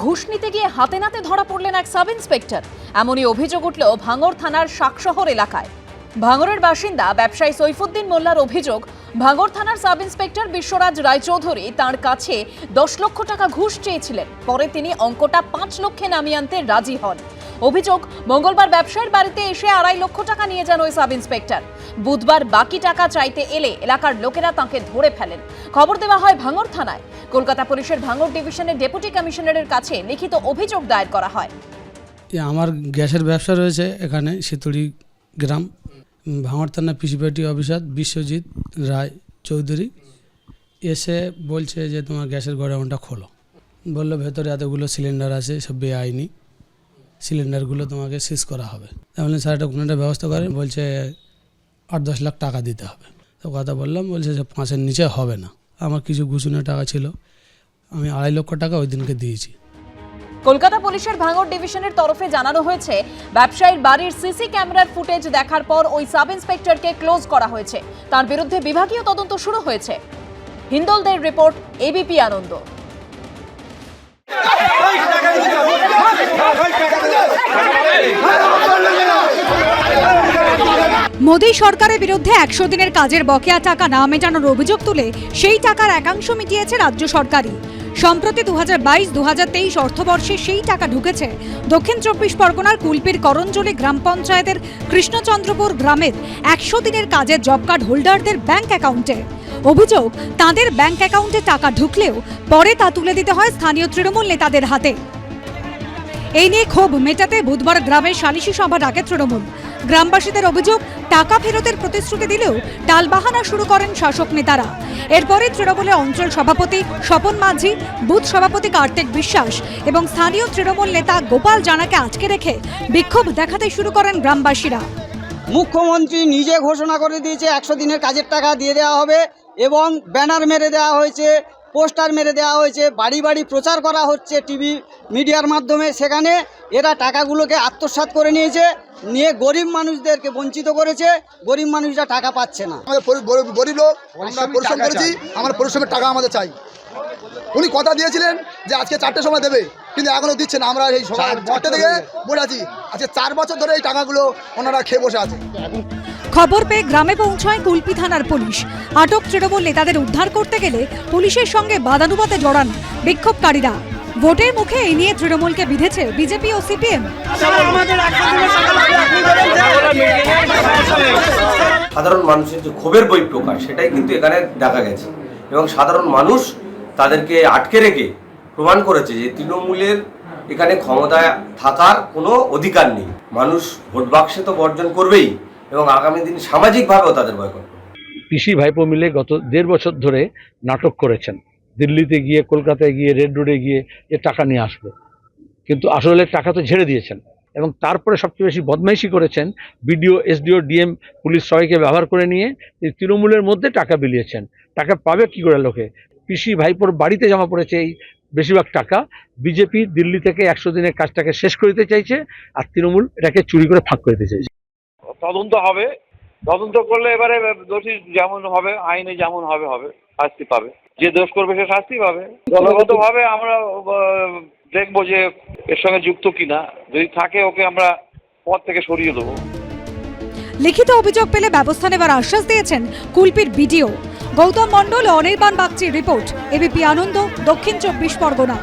ঘুষ নিতে গিয়ে হাতে নাতে ধরা পড়লেন এক সাব ইন্সপেক্টর এমনই অভিযোগ উঠল ভাঙর থানার শাকশহর এলাকায়। ভাঙরের বাসিন্দা ব্যবসায়ী সৈফুদ্দিন মোল্লার অভিযোগ ভাঙর থানার সাব ইন্সপেক্টর বিশ্বরাজ রায়চৌধুরী তার কাছে দশ লক্ষ টাকা ঘুষ চেয়েছিলেন। পরে তিনি অঙ্কটা পাঁচ লক্ষে নামিয়ে আনতে রাজি হন। অভিযোগ, মঙ্গলবার ব্যবসায়ীর বাড়িতে এসে আড়াই লক্ষ টাকা নিয়ে যান ওই সাব ইন্সপেক্টর বুধবার বাকি টাকা চাইতে এলে এলাকার লোকেরা তাকে ধরে ফেলেন। খবর দেওয়া হয় ভাঙড় থানায়। কলকাতা পুলিশের ভাঙড় ডিভিশনের ডেপুটি কমিশনারের কাছে লিখিত অভিযোগ দায়ের করা হয়। আমার গ্যাসের ব্যবসা রয়েছে এখানে শীতড়ি গ্রাম ভাঙড় থানা পিসিপাটি অফিসার বিশ্বজিৎ রায় চৌধুরী। এসে বলছে যে তোমার গ্যাসের গোডাউনটা খোলো। বলল, ভেতরে এতগুলো সিলিন্ডার আছে, সব বেআইনি। সিলিন্ডারগুলো তোমাকে সিজ করা হবে। তাহলে স্যার, একটা কোনো একটা ব্যবস্থা করেন, বলছে আট দশ লাখ টাকা দিতে হবে। তো কথা বললাম, বলছে যে পাঁচের নিচে হবে না। আমার কিছু ঘুষুনের টাকা ছিল, আমি আড়াই লক্ষ টাকা ওই দিনকে দিয়েছি। কলকাতা পুলিশের ভাঙড় ডিভিশনের তরফে জানানো হয়েছে, ব্যবসায়ীর বাড়ির সিসি ক্যামেরার ফুটেজ দেখার পর ওই সাব ইন্সপেক্টরকে ক্লোজ করা হয়েছে। তার বিরুদ্ধে বিভাগীয় তদন্ত শুরু হয়েছে। হিন্দলদের রিপোর্ট এবিপি আনন্দ। মোদী সরকারের বিরুদ্ধে একশো দিনের কাজের বকেয়া টাকা না মেটানোর অভিযোগ তুলে সেই টাকার একাংশ মিটিয়েছে রাজ্য সরকারই। সম্প্রতি দু হাজার বাইশ দু হাজার তেইশ অর্থবর্ষে সেই টাকা ঢুকেছে দক্ষিণ চব্বিশ পরগনার কুলপির করঞ্জলি গ্রাম পঞ্চায়েতের কৃষ্ণচন্দ্রপুর গ্রামের একশো দিনের কাজের জব কার্ড হোল্ডারদের ব্যাংক অ্যাকাউন্টে। অভিযোগ, তাদের ব্যাংক অ্যাকাউন্টে টাকা ঢুকলেও পরে তা তুলে দিতে হয় স্থানীয় তৃণমূল নেতাদের হাতে। এই নিয়ে ক্ষোভ মেটাতে বুধবার গ্রামের সালিশি সভা ডাকে তৃণমূল। গ্রামবাসীদের অভিযোগ, টাকা ফেরতের প্রতিশ্রুতি দিলেও টালবাহানা শুরু করেন শাসক নেতারা। এরপরে তৃণমূলের অঞ্চল সভাপতি স্বপন মাঝি, বুথ সভাপতি কার্তিক বিশ্বাস এবং স্থানীয় তৃণমূল নেতা গোপাল জানাকে আটকে রেখে বিক্ষোভ দেখাতে শুরু করেন গ্রামবাসীরা। মুখ্যমন্ত্রী নিজে ঘোষণা করে দিয়েছে, একশো দিনের কাজের টাকা দিয়ে দেওয়া হবে এবং ব্যানার মেরে দেওয়া হয়েছে। পোস্টার মেরে দেওয়া হয়েছে বাড়ি বাড়ি প্রচার করা হচ্ছে টিভি মিডিয়ার মাধ্যমে। সেখানে এরা টাকাগুলোকে আত্মসাৎ করে নিয়েছে নিয়ে গরিব মানুষদেরকে বঞ্চিত করেছে গরিব মানুষরা টাকা পাচ্ছে না। আমাদের গরিব গরিব লোক আমরা পরিশ্রম করেছি আমার পরিশ্রমের টাকা আমাদের চাই। উনি কথা দিয়েছিলেন যে আজকে চারটের সময় দেবে কিন্তু এখনও দিচ্ছে না আমরা এই সকাল চারটে থেকে বসে আছি। আজকে চার বছর ধরে এই টাকাগুলো ওনারা খেয়ে বসে আছে। খবর পেয়ে গ্রামে পৌঁছায় কুলপি থানার পুলিশ। আটক তৃণমূল নেতাদের উদ্ধার করতে গেলে পুলিশের সঙ্গে বাদানুবাদে জড়ান বিক্ষোভকারীরা। ভোটের মুখে এই নিয়ে তৃণমূলকে বিঁধেছে বিজেপি ও সিপিএম। সাধারণ মানুষের যে ক্ষোভের বই প্রকাশ, সেটাই কিন্তু এখানে দেখা গেছে। এবং সাধারণ মানুষ তাদেরকে আটকে রেখে প্রমাণ করেছে যে তৃণমূলের এখানে ক্ষমতায় থাকার কোনো অধিকার নেই। মানুষ ভোট বাক্সে তো বর্জন করবেই। এবং আগামী দিন সামাজিকভাবেও তাদের করবে। পিসি ভাইপো মিলে গত দেড় বছর ধরে নাটক করেছেন। দিল্লিতে গিয়ে, কলকাতায় গিয়ে রেড রোডে গিয়ে যে টাকা নিয়ে আসবে। কিন্তু আসলে টাকা তো ঝেড়ে দিয়েছেন। এবং তারপরে সবচেয়ে বেশি বদমাইশি করেছেন বিডিও, এসডিও, ডিএম, পুলিশ সবাইকে ব্যবহার করে নিয়ে তৃণমূলের মধ্যে টাকা বিলিয়েছেন। টাকা পাবে কি করে লোকে? পিসি ভাইপোর বাড়িতে জমা পড়েছে এই বেশিরভাগ টাকা। বিজেপি দিল্লি থেকে একশো দিনের কাজটাকে শেষ করে দিতে চাইছে আর তৃণমূল এটাকে চুরি করে ফাঁক করে দিতে চাইছে। তদন্ত হবে। তদন্ত করলে এবারে দোষী যেমন হবে, আইনে যেমন হবে হবে, শাস্তি পাবে। যে দোষ করবে সে শাস্তি পাবে। দলগতভাবে আমরা দেখব যে এর সঙ্গে যুক্ত কিনা। যদি থাকে, ওকে আমরা পদ থেকে সরিয়ে দেবো। লিখিত অভিযোগ পেলে ব্যবস্থা নেবার আশ্বাস দিয়েছেন কুলপির বিডিও। গৌতম মণ্ডল ও অনির্বাণ বাগচির রিপোর্ট। এবিপি আনন্দ, দক্ষিণ চব্বিশ পরগনা।